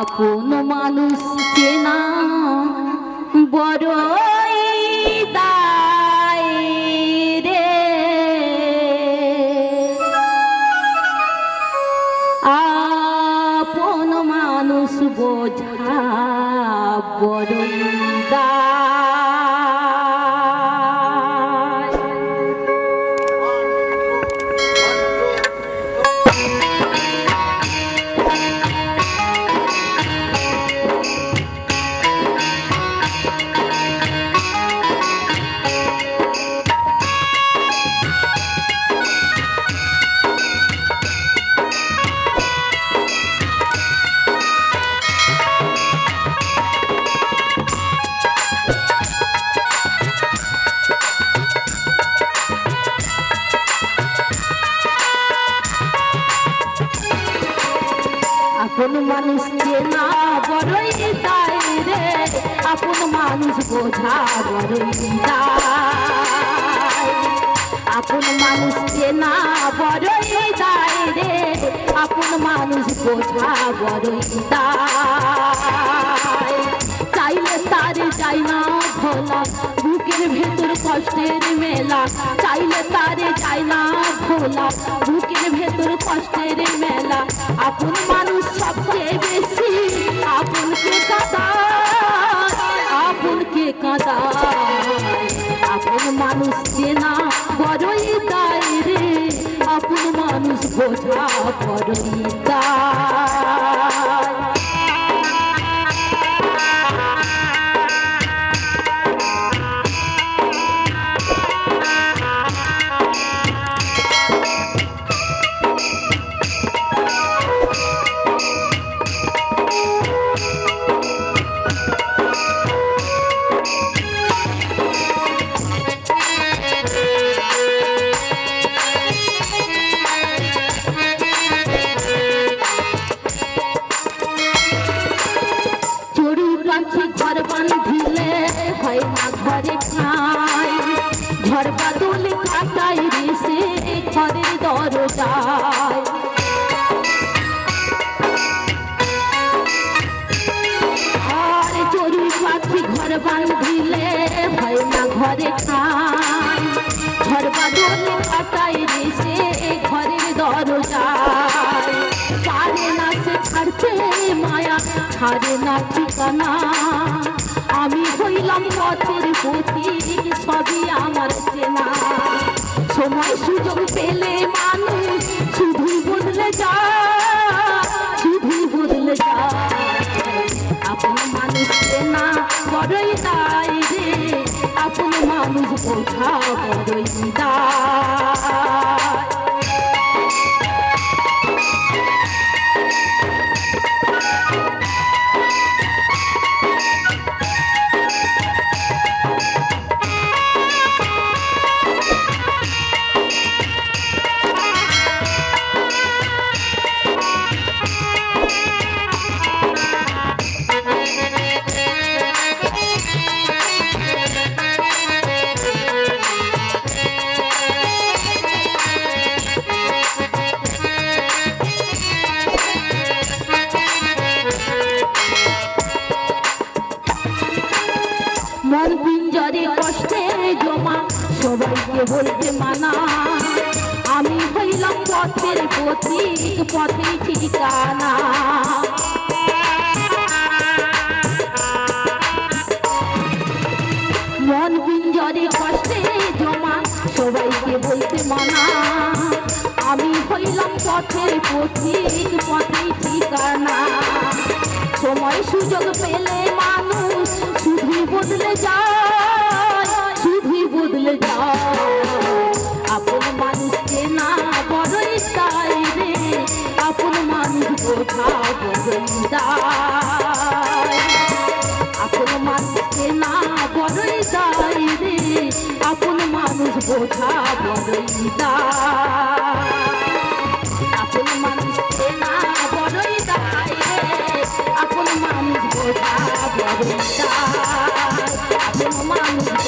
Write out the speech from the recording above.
আপন মানুষ চেনা রে। আপন মানুষ বোঝা বড় মানুষ চেনা তাই রে, আপন মানুষ বোঝা বড়ই তাই। আপন মানুষ চেনা বড়ই তাই রে, আপন মানুষ বোঝা বড়ই তাই। চাইলে তারে যাই না ভোলা, বুকের ভেতর মেলা। চাইলে তারে যাই না ভোলা, বুকের ভেতর মেলা। আপন মানুষ সব বোঝা বড়ই ঘরে খাই ঝড় বাদল কাটাই রেসে ঘরের দরজায়। আর চড়ুই পাখি ঘর বান্ধিলে হয় না ঘরে খাই ঝড় বাদল কাটাই রেসে ঘরের দরজায়। পারে না সে ছাড়তে মায়া, ছাড়ে না ঠিকানা। আমি হইলাম পথের পথিক সবই আমার চেনা। সময় সুযোগ পেলে মানুষ শুধু বদলে যায়, শুধু বদলে যায়। আপন মানুষ চেনা বড়ই দায় রে, আপন মানুষ বড়ই মন পিঞ্জরে কষ্টে জমা, সবাইকে বলতে মানা। আমি হইলাম পথের পথিক পথে ঠিকানা। মন পিঞ্জরে কষ্টে জমা, সবাইকে বলতে মানা। আমি হইলাম পথের পথিক পথে ঠিকানা। সময় সুযোগ পেলে বদলে যায় শুধুই বদলে যায় আপন মানুষকে না বড়ই তাই রে আপন মানুষ বোঝা বড়ই দায় আপন মানুষকে না বড়ই দায় রে আপন মানুষ বোঝা বড়ই দায় আপন 감사합니다.